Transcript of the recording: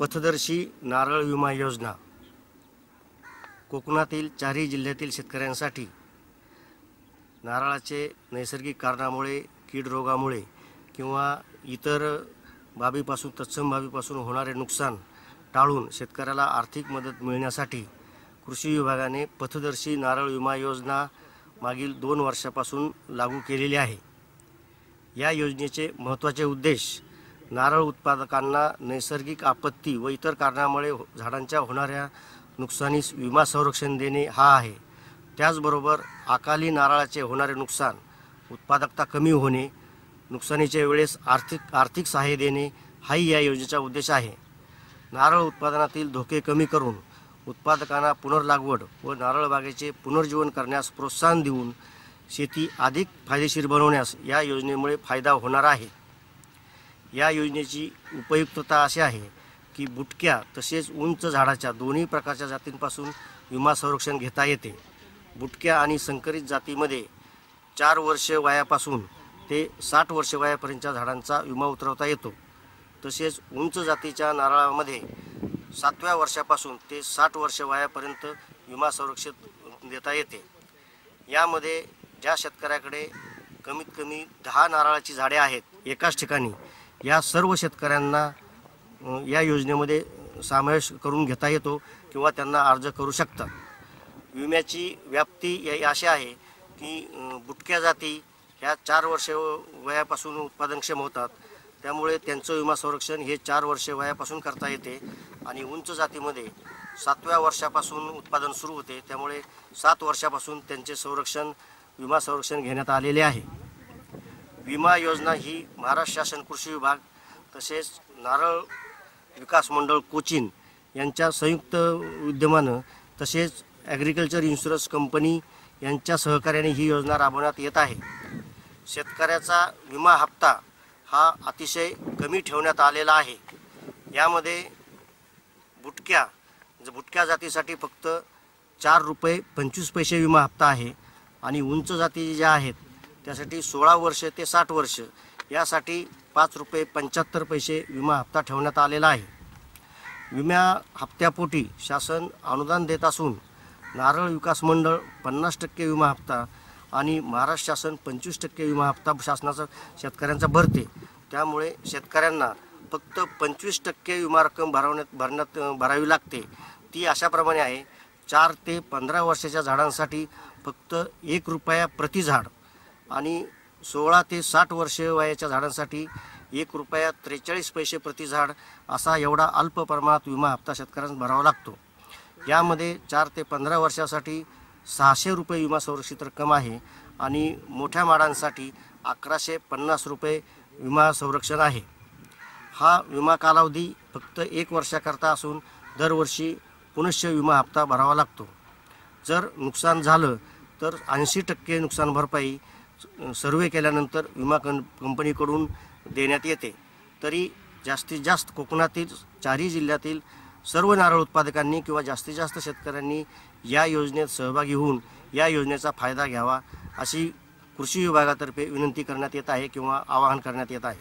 पथदर्शी नारळ विमा योजना. कोकणातील चारही जिल्ह्यातील शेतकऱ्यांसाठी नारळाचे नैसर्गिक कारणामुळे कीड रोगामुळे किंवा इतर बाबीपासून तत्सम बाबीपासून होणारे नुकसान टाळून शेतकऱ्याला आर्थिक मदत मिळण्यासाठी कृषी विभागाने पथदर्शी नारळ विमा योजना मागील दोन वर्षापासून लागू केलेली आहे. या योजनेचे महत्त्वाचे उद्देश नारळ उत्पादकांना नैसर्गिक आपत्ती व इतर कारणामुळे हो- झाडांच्या होणाऱ्या नुकसानीस विमा संरक्षण देणे हा आहे. त्याचबरोबर अकाली नारळाचे होणारे नुकसान उत्पादकता कमी होणे नुकसानीच्या वेळेस आर्थिक आर्थिक सहाय्य देणे हाही या योजनेचा उद्देश आहे. नारळ उत्पादनातील धोके कमी करून उत्पादकांना पुनर्लागवड व नारळ बागेचे पुनर्जीवन करण्यास प्रोत्साहन देऊन शेती अधिक फायदेशीर बनवण्यास या योजनेमुळे फायदा होणार आहे. या योजनेची उपयुक्तता अशी आहे की बुटक्या तसेच उंच झाडाच्या दोन्ही प्रकारच्या जातींपासून विमा संरक्षण घेता येते. बुटक्या आणि संकरित जातीमध्ये चार वर्ष वयापासून ते साठ वर्ष वयापर्यंतच्या झाडांचा विमा उतरवता येतो. तसेच उंच जातीच्या नारळामध्ये सातव्या वर्षापासून ते साठ वर्ष वयापर्यंत विमा संरक्षित देता येते. यामध्ये ज्या शेतकऱ्याकडे कमीत कमी दहा नारळाची झाडे आहेत एकाच ठिकाणी या सर्व शेतकऱ्यांना या योजनेमध्ये समावेश करून घेता येतो किंवा त्यांना अर्ज करू शकतात. विम्याची व्याप्ती या- अशी आहे की बुटक्या जाती ह्या चार वर्ष वयापासून उत्पादनक्षम होतात. त्यामुळे त्यांचं विमा संरक्षण हे चार वर्ष वयापासून करता येते आणि उंच जातीमध्ये सातव्या वर्षापासून उत्पादन सुरू होते. त्यामुळे सात वर्षापासून त्यांचे संरक्षण विमा संरक्षण घेण्यात आलेले आहे. विमा योजना ही महाराष्ट्र शासन कृषी विभाग तसेच नारळ विकास मंडळ कोचीन यांच्या संयुक्त विद्यमानं तसेच ॲग्रिकल्चर इन्शुरन्स कंपनी यांच्या सहकार्याने ही योजना राबवण्यात येत आहे. शेतकऱ्याचा विमा हप्ता हा अतिशय कमी ठेवण्यात आलेला आहे. यामध्ये बुटक्या ज- बुटक्या जातीसाठी फक्त चार रुपये पंचवीस पैसे विमा हप्ता आहे आणि उंच जाती ज्या आहेत त्यासाठी सोळा वर्ष ते साठ वर्ष यासाठी पाच रुपये पंच्याहत्तर पैसे विमा हप्ता ठेवण्यात आलेला आहे. विम्या हप्त्यापोटी शासन अनुदान देत असून नारळ विकास मंडळ पन्नास टक्के विमा हप्ता आणि महाराष्ट्र शासन पंचवीस टक्के विमा हप्ता शासनाचा शेतकऱ्यांचा भरते. त्यामुळे शेतकऱ्यांना फक्त पंचवीस टक्के विमा रक्कम भरवण्यात भरण्यात भरावी लागते. ती अशाप्रमाणे आहे चार ते पंधरा वर्षाच्या झाडांसाठी फक्त एक रुपया प्रति झाड आणि सोळा ते साठ वर्ष वयाच्या झाडांसाठी एक रुपया त्रेचाळीस पैसे प्रति झाड असा एवढा अल्प प्रमाणात विमा हप्ता शेतकऱ्यांना भरावा लागतो. यामध्ये चार ते पंधरा वर्षासाठी सहाशे रुपये विमा संरक्षित रक्कम आहे आणि मोठ्या माडांसाठी अकराशे पन्नास रुपये विमा संरक्षण आहे. हा विमा कालावधी फक्त एक वर्षाकरता असून दरवर्षी पुनश्च विमा हप्ता भरावा लागतो. जर नुकसान झालं तर ऐंशी टक्के नुकसान भरपाई सर्वे केल्यानंतर विमा कं कंपनीकडून देण्यात येते. तरी जास्तीत जास्त कोकणातील चारही जिल्ह्यातील सर्व नारळ उत्पादकांनी किंवा जास्तीत जास्त शेतकऱ्यांनी या योजनेत सहभागी होऊन या योजनेचा फायदा घ्यावा अशी कृषी विभागातर्फे विनंती करण्यात येत आहे किंवा आवाहन करण्यात येत आहे.